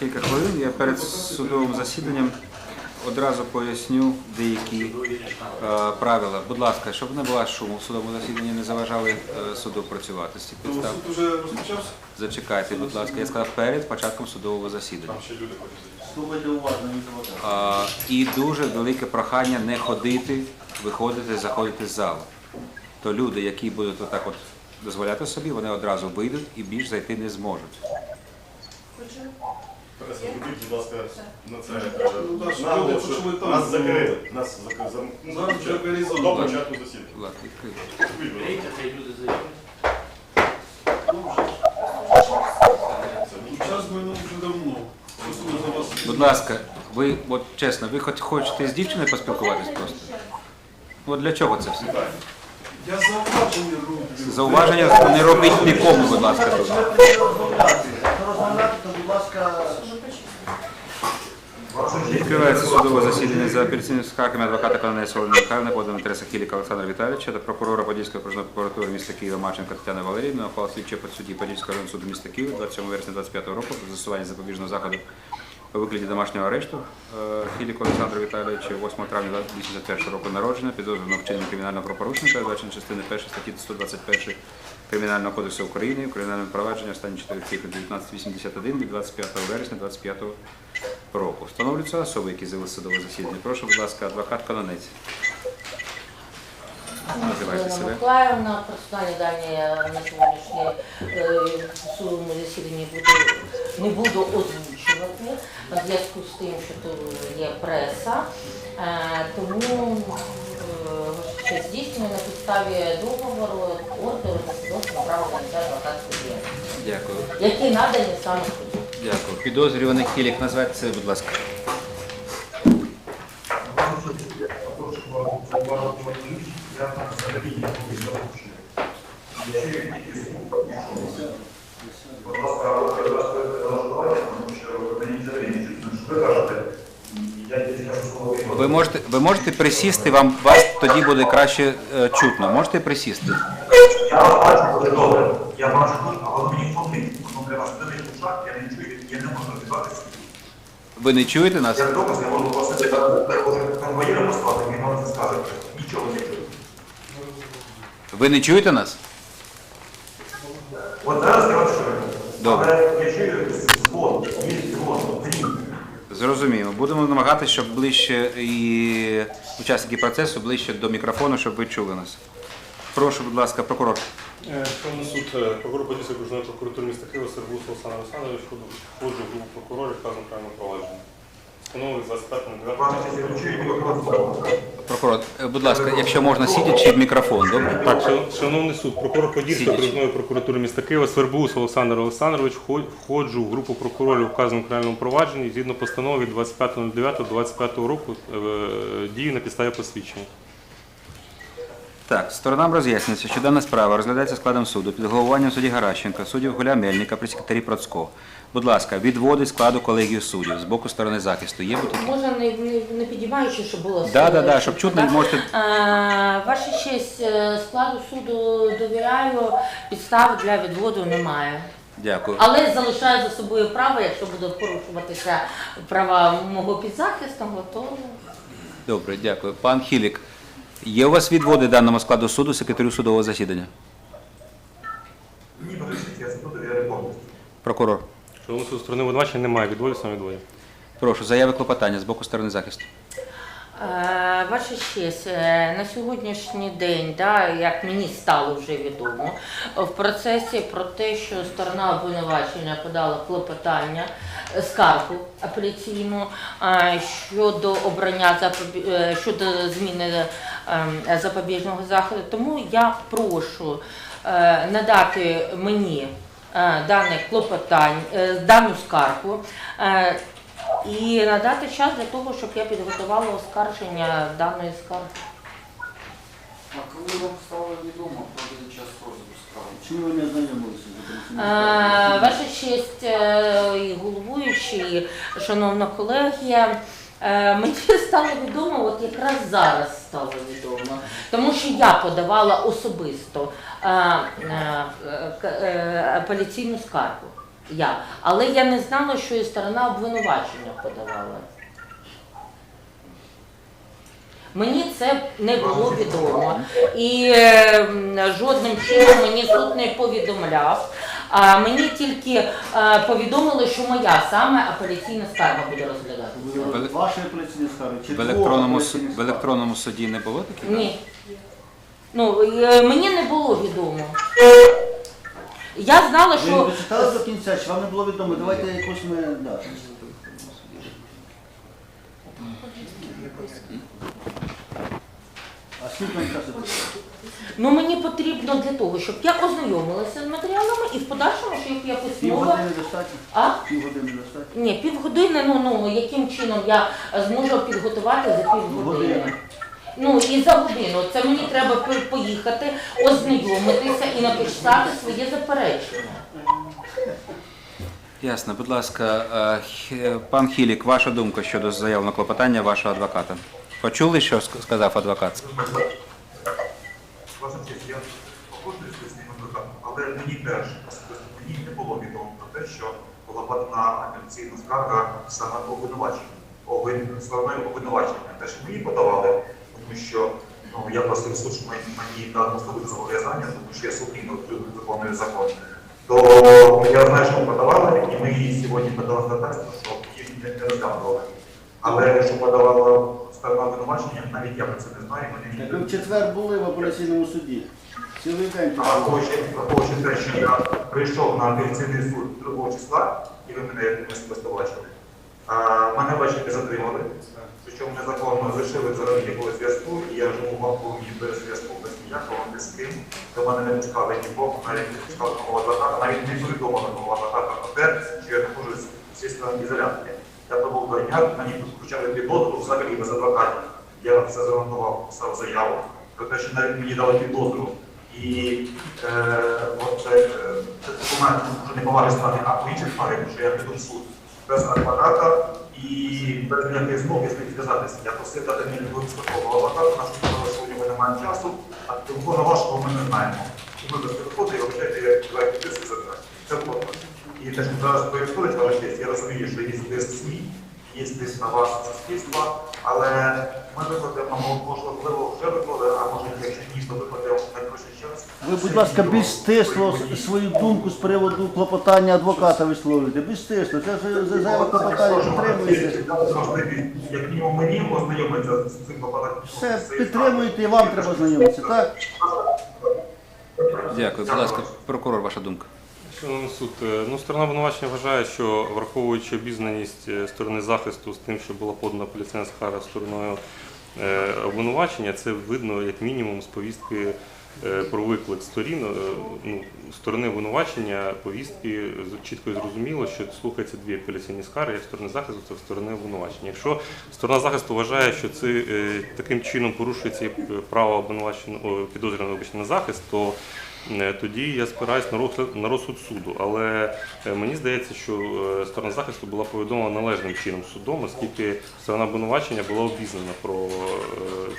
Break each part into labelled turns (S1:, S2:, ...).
S1: кілька хвилин. Я перед судовим засіданням одразу поясню деякі е, правила. Будь ласка, щоб не було шуму в судовому засіданні, не заважали е, суду працювати. З цих підстав.
S2: суд уже розпочався?
S1: Зачекайте, будь ласка, я сказав перед початком судового засідання.
S2: Там ще люди хочуть.
S3: Слухайте уважно, не заважайте.
S1: А, і дуже велике прохання не ходити, виходити, заходити з залу. То люди, які будуть отак от дозволяти собі, вони одразу вийдуть і більш зайти не зможуть.
S4: Преса, будь ласка, на це
S2: Ну, там.
S4: нас закрили. Нас закрили ну, до початку засідання.
S1: Будь ласка,
S3: Дивіться, хай люди зайдуть.
S1: Будь ви от чесно, ви хоч хочете з дівчиною поспілкуватись просто? От для чого це все?
S2: Я зауваження роблю.
S1: Зауваження не робіть нікому, будь ласка, тут.
S3: Розмовляти, будь ласка,
S1: Відкривається судове засідання за апеляційними скаргами адвоката Канонеса Олени Михайловни, поданого на інтересах Кіліка Олександра Віталійовича та прокурора Подільської окружної прокуратури міста Києва Марченка Тетяни Валерійовни, ухвала слідчого підсудді Подільського районного суду міста Києва 27 вересня 25 року про застосування запобіжного заходу у вигляді домашнього арешту е, Філіку Олександру Віталійовичу 8 травня 2021 року народження, підозрювано вчинення кримінального правопорушення, передбачено частини 1 статті 121 Кримінального кодексу України, у кримінальному провадженні останні 4 квітня 1981 від 25 вересня 25 року. Встановлюються особи, які з'явилися судове засідання. Прошу, будь ласка, адвокат Канонець. Називайте себе.
S5: Миколаївна, персональні дані на сьогоднішній е, судовому засіданні буду, не буду озвучувати в зв'язку з тим, що тут є преса. Е, Тому е, ще здійснює на підставі договору ордеру на свідоцтво право на адвокатської діяльності,
S1: Дякую.
S5: які надані саме суду.
S1: Дякую. Підозрюваний Кілік, назвати себе, будь ласка. Ви можете, ви можете присісти, вам вас тоді буде краще е, чутно. Можете присісти?
S6: Я вас бачу дуже добре. Я бачу дуже, але мені фонить. Воно для вас я не чую, я не можу розібратися.
S1: Ви не чуєте нас?
S6: Я можу попросити конвоїра послати, він вам це скаже. Нічого не чую.
S1: Ви не чуєте нас?
S6: От зараз я вас чую.
S1: Добре.
S6: Але я чую звон, є звон, дріб.
S1: Зрозуміло. Будемо намагатися, щоб ближче і учасники процесу ближче до мікрофону, щоб ви чули нас. Прошу, будь ласка, прокурор.
S4: Е, Шановний суд, е, прокурор Подільської окружної прокуратури міста Києва Сергус Олександр Олександрович входжу в групу прокурорів вказано правильно провадження. Встановили 25
S6: Бачите, я не чую, мікрофон.
S1: Прокурор, е, будь ласка, якщо можна сидячи в мікрофон, добре?
S4: Так, шановний суд, прокурор Подільської окружної прокуратури міста Києва Свербус Олександр Олександрович входжу в групу прокурорів вказаному кримінальному провадженні згідно постанови від 25.09.25 року дії на підставі посвідчення.
S1: Так, сторонам роз'яснюється, що дана справа розглядається складом суду під головуванням судді Гаращенка, суддів Гуля Мельника, при секретарі Процько. Будь ласка, відводи складу колегію суддів з боку сторони захисту. Є будь
S5: Можна не, не, не підіймаючи, щоб було
S1: Да, да, да, щоб чутно,
S5: так?
S1: можете.
S5: Е, Ваша честь, е, складу суду довіряю, підстав для відводу немає.
S1: Дякую.
S5: Але залишаю за собою право, якщо будуть порушуватися права мого підзахисного, то
S1: Добре, дякую. Пан Хілік, є у вас відводи даному складу суду секретарю судового засідання?
S6: Ні, прошу, я забуду, я рекомендую.
S1: Прокурор,
S4: Шановний суд, сторони обвинувачення немає відводів, саме відводів.
S1: прошу, заяви клопотання з боку сторони захисту.
S5: Е, Ваша честь, е, на сьогоднішній день, да, як мені стало вже відомо, в процесі про те, що сторона обвинувачення подала клопотання, е, скаргу апеляційну щодо обрання щодо зміни е, запобіжного заходу. Тому я прошу надати мені дане клопотання, дану скаргу. І надати час для того, щоб я підготувала оскарження даної скарги.
S3: А коли вам стало відомо про один час розгляду справи? Чому ви не знайомилися з
S5: Е, Ваша честь е, і головуючий, шановна колегія, е, мені стало відомо, от якраз зараз стало відомо, тому що я подавала особисто е, е, к- е, апеляційну скаргу. Я. Але я не знала, що і сторона обвинувачення подавала. Мені це не було відомо. І е, жодним чином мені суд не повідомляв. А мені тільки е, повідомили, що моя саме апеляційна скарга буде розглядатися.
S3: Ваші апеляційні скарги чи
S1: В електронному,
S3: апеляційних
S1: в електронному суді не було таких?
S5: Ні. Ну, е, мені не було відомо. Я знала,
S3: Ви не
S5: що
S3: дочитали до кінця, чи вам не було відомо? Давайте якось ми. Да. А скільки вам часу
S5: ну, мені потрібно для того, щоб я ознайомилася з матеріалами і в подальшому, щоб я письмово.
S3: Півгодини достатньо?
S5: А?
S3: Півгодини достатньо?
S5: Ні, півгодини, ну, ну яким чином я зможу підготувати за півгодини.
S3: Година.
S5: Ну і за годину. Це мені треба поїхати, ознайомитися і написати своє заперечення.
S1: Ясно. Будь ласка, е, пан Хілік, ваша думка щодо заяв на клопотання вашого адвоката. Почули, що сказав адвокат?
S6: Ваша честь, я погоджуюсь з цим адвокатом, але мені теж мені не було відомо про те, що була подана апеляційна скарга саме обвинувачення, обвинувачення. Те, що мені подавали, тому що ну, я просив суд, що мені, мені дати особливе зобов'язання, тому що я сумлінно виконую закон. То я знаю, що подавали, і ми її сьогодні подали ходатайство, що їх не, не розглядували. Але що подавала сторона обвинувачення, навіть я про це не знаю,
S3: Так ви в четвер були в апеляційному суді. Цілий день були.
S6: Враховуючи те, що я прийшов на апеляційний суд 2 числа, і ви мене бачили. А, мене бачите затримали, причому незаконно лишили взагалі якогось зв'язку, і я живу в вакуумі без зв'язку, без ніякого, без з ким. До мене не пускали ні Бог, навіть не пускали мого адвоката, навіть не повідомили мого адвоката про те, що я знаходжусь в стороні ізолятки. Я пробув два дня, мені включали підозру взагалі без адвокатів. Я все зремонтував, писав заяву про те, що навіть мені дали підозру. І е, от е, документ вже не поважає сторони, а по інших що я піду в суд без адвоката і без ніяких змоги з ним зв'язатися. Я просив дати мені безпекового адвоката, на що сказали, що у нього немає часу, а телефону вашого ми не знаємо. І ми без телефону і вважаєте, давайте підписи забрати. Це було. І те, що зараз проєктують але я розумію, що є десь СМІ, десь на вас суспільства, але ми викладемо, можливо, вже викладали, а може, якщо ні, то викладемо в найближчий час.
S3: Ви, будь ласка, більш стисло свою думку з приводу клопотання адвоката висловлюйте. Більш стисло. Це ж за зайве клопотання підтримуєте.
S6: Як мінімум мені ознайомитися з цим клопотанням.
S3: Все, підтримуєте і вам треба знайомитися, так?
S1: Дякую. Будь ласка, прокурор, ваша думка.
S4: Шановний суд, е, ну, сторона обвинувачення вважає, що враховуючи обізнаність е, сторони захисту з тим, що була подана апеляційна скарга стороною е, обвинувачення, це видно як мінімум з повістки про виклик сторін. Ну, сторони обвинувачення повістки чітко і зрозуміло, що слухаються дві апеляційні скарги, як сторони захисту, так сторони обвинувачення. Якщо сторона захисту вважає, що це таким чином порушується право обвинуваченого підозрюваного на захист, то Тоді я спираюсь на розсуд, на розсуд суду, але е, мені здається, що е, сторона захисту була повідомлена належним чином судом, оскільки сторона обвинувачення була обізнана про е,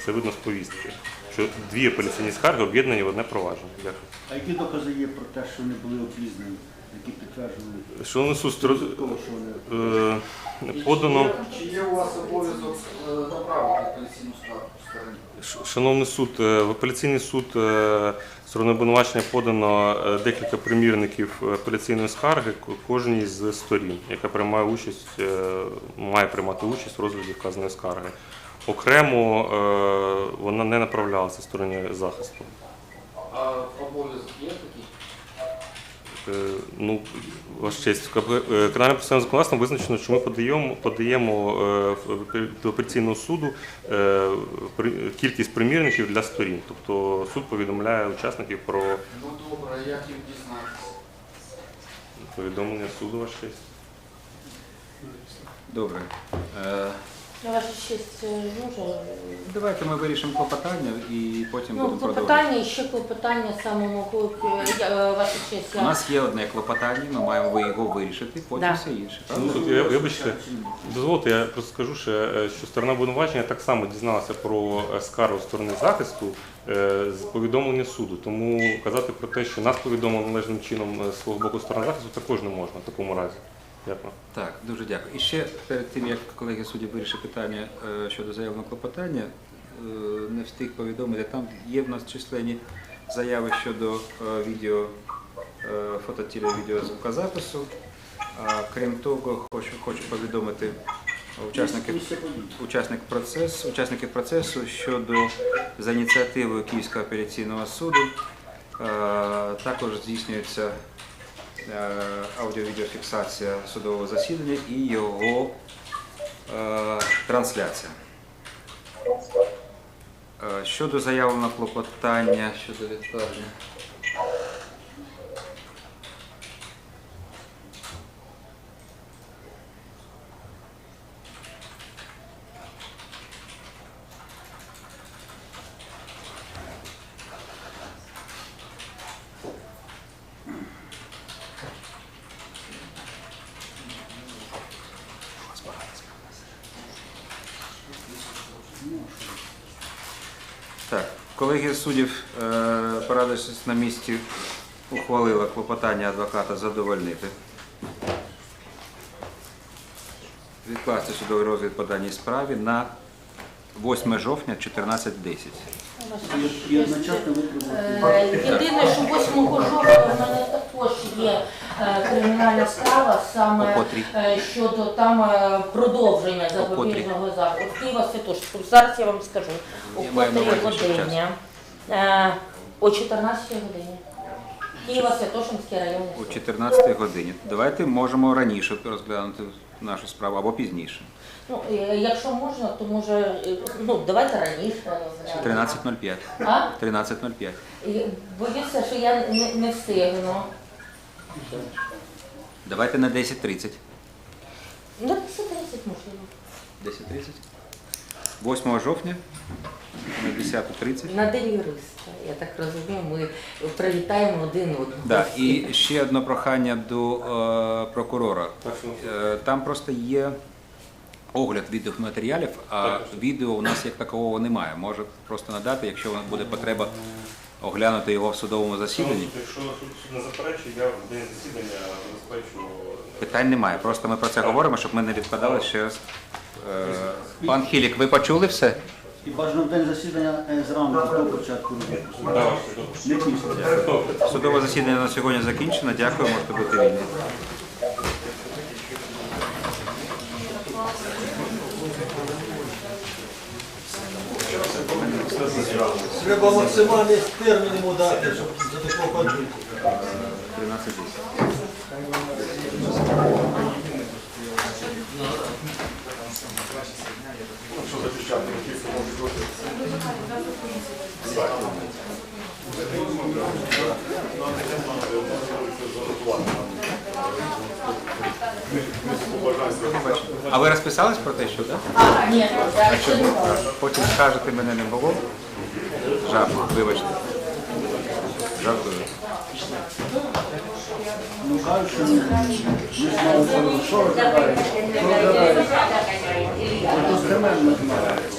S4: це видно з повістки, що дві апеляційні скарги об'єднані в одне провадження. Дякую.
S3: А які докази є про те, що вони були обізнані, які підтверджували? Що вони
S4: е, подано.
S7: Чи є у вас обов'язок е, направити апеляційну скаргу
S4: Шановний суд, е, в апеляційний суд е, сторони обвинувачення подано е, декілька примірників апеляційної скарги кожній з сторін, яка приймає участь, е, має приймати участь в розгляді вказаної скарги. Окремо е, вона не направлялася стороні захисту.
S7: А обов'язок є
S4: Ну, ваша честь, КП- е, процесуальним законодавством визначено, що ми подаємо, подаємо е, до апеляційного суду е, кількість примірників для сторін. Тобто суд повідомляє учасників про
S7: Ну добре, як їм дізнатися?
S4: повідомлення суду, ваша честь.
S1: Добре.
S5: Я ваша честь е, може.
S1: Давайте ми вирішимо клопотання і потім
S5: Ну,
S1: будемо продовжувати.
S5: клопотання і ще клопотання самого е, я, е, ваша честь.
S1: У
S5: Я...
S1: нас є одне клопотання, ми маємо ви його вирішити, потім
S5: Да.
S1: все інше.
S4: Ну, я, вибачте, дозвольте, я просто скажу ще, е, що сторона обвинувачення так само дізналася про е, скаргу сторони захисту е, з повідомлення суду. Тому казати про те, що нас повідомили належним чином е, з свого боку сторона захисту, також не можна в такому разі. Дякую.
S1: Так, дуже дякую. І ще перед тим, як колеги судді вирішить питання е, щодо заявленого клопотання, е, не встиг повідомити, там є в нас численні заяви щодо е, відео, фото, теле, відео, звукозапису. А, Крім того, хочу, хочу повідомити учасників, учасник процес, учасників процесу щодо за ініціативою Київського апеляційного суду також здійснюється аудіо-відеофіксація судового засідання і його е, трансляція. Е, Щодо заявленого клопотання щодо відкладення. Так, колегія суддів, е, порадившись на місці, ухвалила клопотання адвоката задовольнити. Відкласти судовий розгляд по даній справі на 8 жовтня 14.10.
S3: І, і одночасно витримати.
S5: Е, Єдине, що 8 жовтня в мене також є кримінальна справа саме е, щодо там е, продовження запобіжного заходу. Києва Святошку. Зараз я вам скажу, о котрій годині. Е, О 14 годині. Києва Святошинський районний
S1: О
S5: суд.
S1: 14 годині. Давайте можемо раніше розглянути нашу справу або пізніше.
S5: Ну, е, якщо можна, то може, е, ну, давайте раніше. розглянемо.
S1: 13.05.
S5: А?
S1: 13.05.
S5: І Боюся, що я не, не встигну.
S1: Давайте на 10.30.
S5: Ну, 10.30 можливо.
S1: 10.30? 8 жовтня на 10.30.
S5: На день юриста, я так розумію, ми привітаємо один одного.
S1: Да, і ще одне прохання до е, прокурора. Е, там просто є огляд відеоматеріалів, а відео у нас як такового немає. Може просто надати, якщо буде потреба оглянути його в судовому засіданні.
S4: Якщо суд не заперечує, я в день засідання забезпечу.
S1: Питань немає. Просто ми про це говоримо, щоб ми не відкладали ще раз. Е, Пан Хілік, ви почули все?
S3: І бажано в день засідання е, зранку до початку. Не після.
S1: Судове засідання на сьогодні закінчено. Дякую, можете бути вільні.
S8: Треба максимальний термін йому дати, щоб за такого ходити.
S1: 13.10. А ви розписались про те, що так?
S5: Ні, я ще не знаю.
S1: Потім скажете, мене не було. Жабло, вибачте. Жабло.
S3: Ну, кажуть, що ми знаємо, що робити. Що робити? Тобто з мене не знаємо.